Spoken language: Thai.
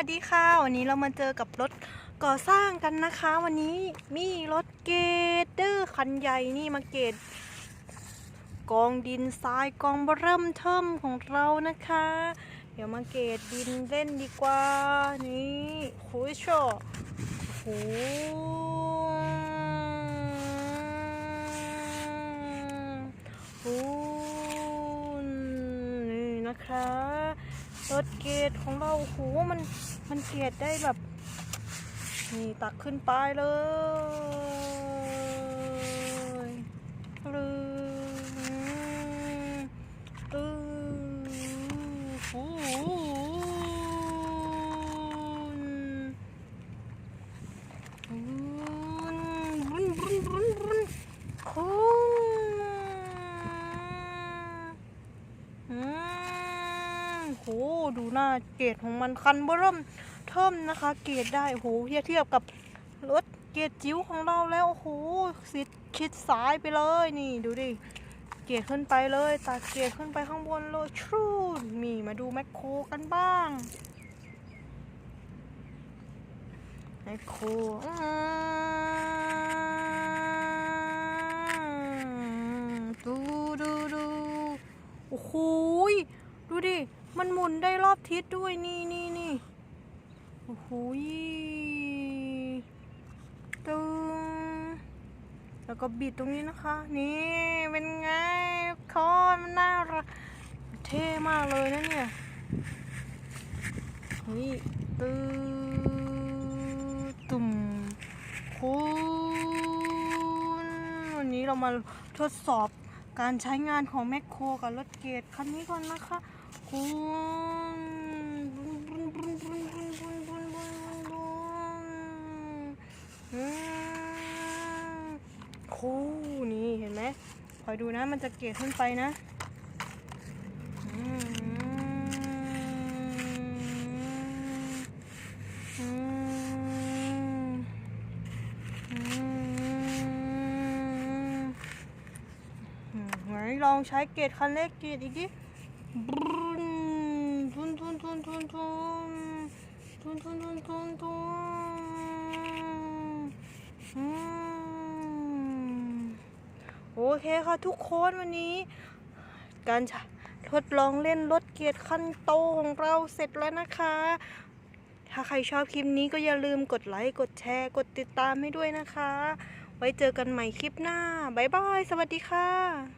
วัสดีค่ะ วันนี้เรามาเจอกับรถก่อสร้างกันนะคะ วันนี้มีรถเกตเดอร์คันใหญ่นี่มาเกตกองดินทรายกองเบเริ่มเทิมของเรานะคะ เดี๋ยวมาเกตดินเล่นดีกว่า นี่คุยโชโอ้โหโอ้ นะคะรถเกตของเราโอ้โหมันมันเกตได้แบบ นี่ตักขึ้นไปเลยเลยตือโอ้โหบุนบุนบุนบุนโค้อืมโห ดูหน้าเกตของมันคันเบอร์เริ่มเทิมนะคะ เกรดได้โอ้โหเทียบเทียบกับรถเกรดจิ๋วของเราแล้วโอ้โหสิชิดซ้ายไปเลยนี่ดูดิเกรดขึ้นไปเลยตัดเกรดขึ้นไปข้างบนเลยทรูดมีมาดูแมคโครกันบ้างแมคโครอืมดูดูดูโอ้โหดูดิ มันหมุนได้รอบทิศด้วยนี่นี่นี่โอ้โหตึงแล้วก็บิดตรงนี้นะคะ นี่เป็นไงคอนมันน่ารักเท่มากเลยนะเนี่ยนี่ตึตุ่มคุณวันนี้เรามาทดสอบการใช้งานของแมคโครกับรถเกตคันนี้ก่อนนะคะ คู่นี่เห็นไหมคอยดูนะ มันจะเกลขึ้นไปนะไหนลองใช้เกตคันเล็กเกตอีกดิ ทุนทุนทุนทุนทุนทุนทุนทุนทุนทุนโอเคค่ะทุกคนวันนี้ การทดลองเล่นรถเกียร์คันโตของเราเสร็จแล้วนะคะ ถ้าใครชอบคลิปนี้ก็อย่าลืมกดไลค์ กดแชร์ กดติดตามให้ด้วยนะคะ ไว้เจอกันใหม่คลิปหน้า บ๊ายบาย สวัสดีค่ะ